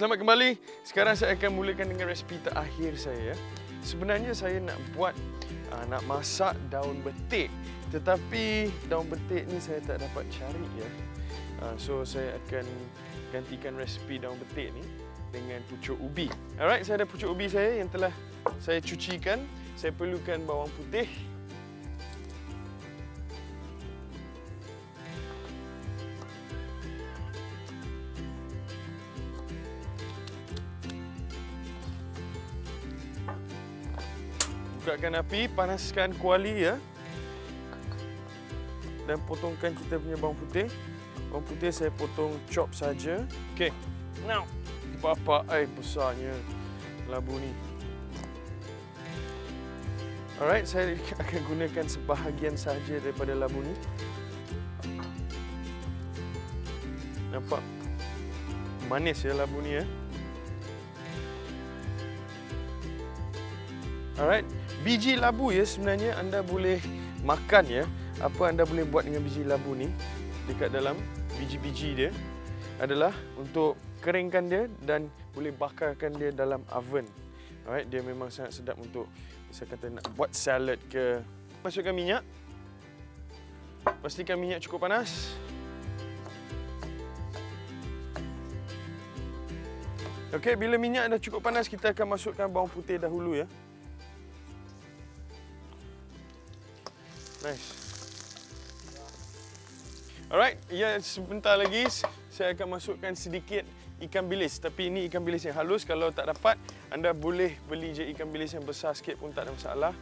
Selamat kembali. Sekarang saya akan mulakan dengan resipi terakhir saya. Ya. Sebenarnya saya nak buat uh, nak masak daun betik. Tetapi daun betik ni saya tak dapat cari ya. Uh, so saya akan gantikan resipi daun betik ni dengan pucuk ubi. Alright, saya ada pucuk ubi saya yang telah saya cucikan. Saya perlukan bawang putih, Bukakan api, panaskan kuali ya. Dan potongkan kita punya bawang putih. Bawang putih saya potong chop saja. Okey. Now, berapa air besarnya labu ni. Alright, saya akan gunakan sebahagian saja daripada labu ni. Nampak manis ya labu ni ya. Alright, biji labu ya sebenarnya anda boleh makan ya. Apa anda boleh buat dengan biji labu ni dekat dalam biji-biji dia adalah untuk keringkan dia dan boleh bakarkan dia dalam oven. Alright, dia memang sangat sedap untuk saya kata nak buat salad ke. Masukkan minyak. Pastikan minyak cukup panas. Okey, bila minyak dah cukup panas, kita akan masukkan bawang putih dahulu ya. Nice. Alright, ya sebentar lagi saya akan masukkan sedikit ikan bilis. Tapi ini ikan bilis yang halus. Kalau tak dapat, anda boleh beli je ikan bilis yang besar sikit pun tak ada masalah.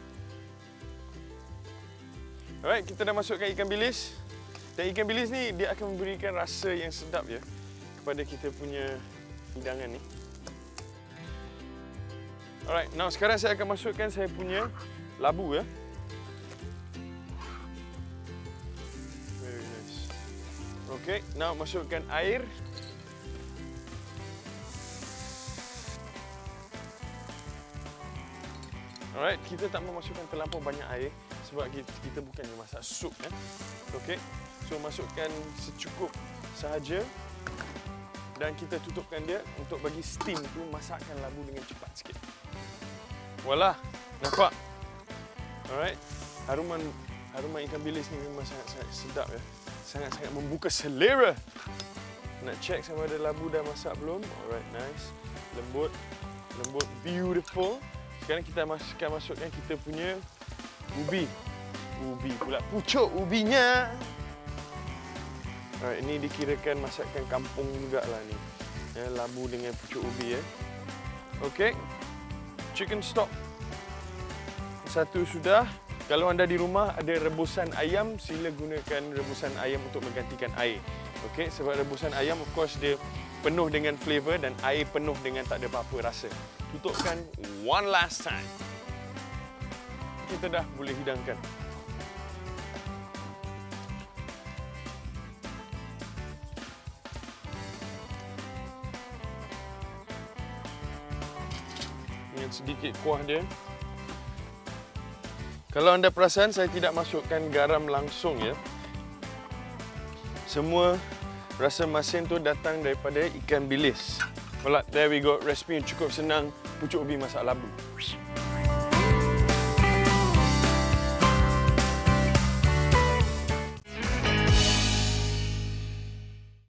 Alright, kita dah masukkan ikan bilis. Dan ikan bilis ni dia akan memberikan rasa yang sedap ya kepada kita punya hidangan ni. Alright, now sekarang saya akan masukkan saya punya labu ya. Okay, now masukkan air. Alright, kita tak mau masukkan terlampau banyak air sebab kita, kita bukannya masak sup kan. Okay, so masukkan secukup sahaja dan kita tutupkan dia untuk bagi steam tu masakkan labu dengan cepat sikit. Voila, nampak? Alright, haruman haruman ikan bilis ni memang sangat-sangat sedap ya. Sangat-sangat membuka selera. Nak check sama ada labu dah masak belum? Alright, nice. Lembut. Lembut, beautiful. Sekarang kita masukkan masukkan kita punya ubi. Ubi pula. Pucuk ubinya. Alright, ini dikirakan masakan kampung juga lah ni. Ya, labu dengan pucuk ubi ya. Okey. Chicken stock. Satu sudah. Kalau anda di rumah ada rebusan ayam, sila gunakan rebusan ayam untuk menggantikan air. Okey, sebab rebusan ayam of course dia penuh dengan flavor dan air penuh dengan tak ada apa-apa rasa. Tutupkan one last time. Kita dah boleh hidangkan. Dengan sedikit kuah dia. Kalau anda perasan saya tidak masukkan garam langsung ya. Semua rasa masin tu datang daripada ikan bilis. Well, there we go. Resipi yang cukup senang. Pucuk ubi masak labu.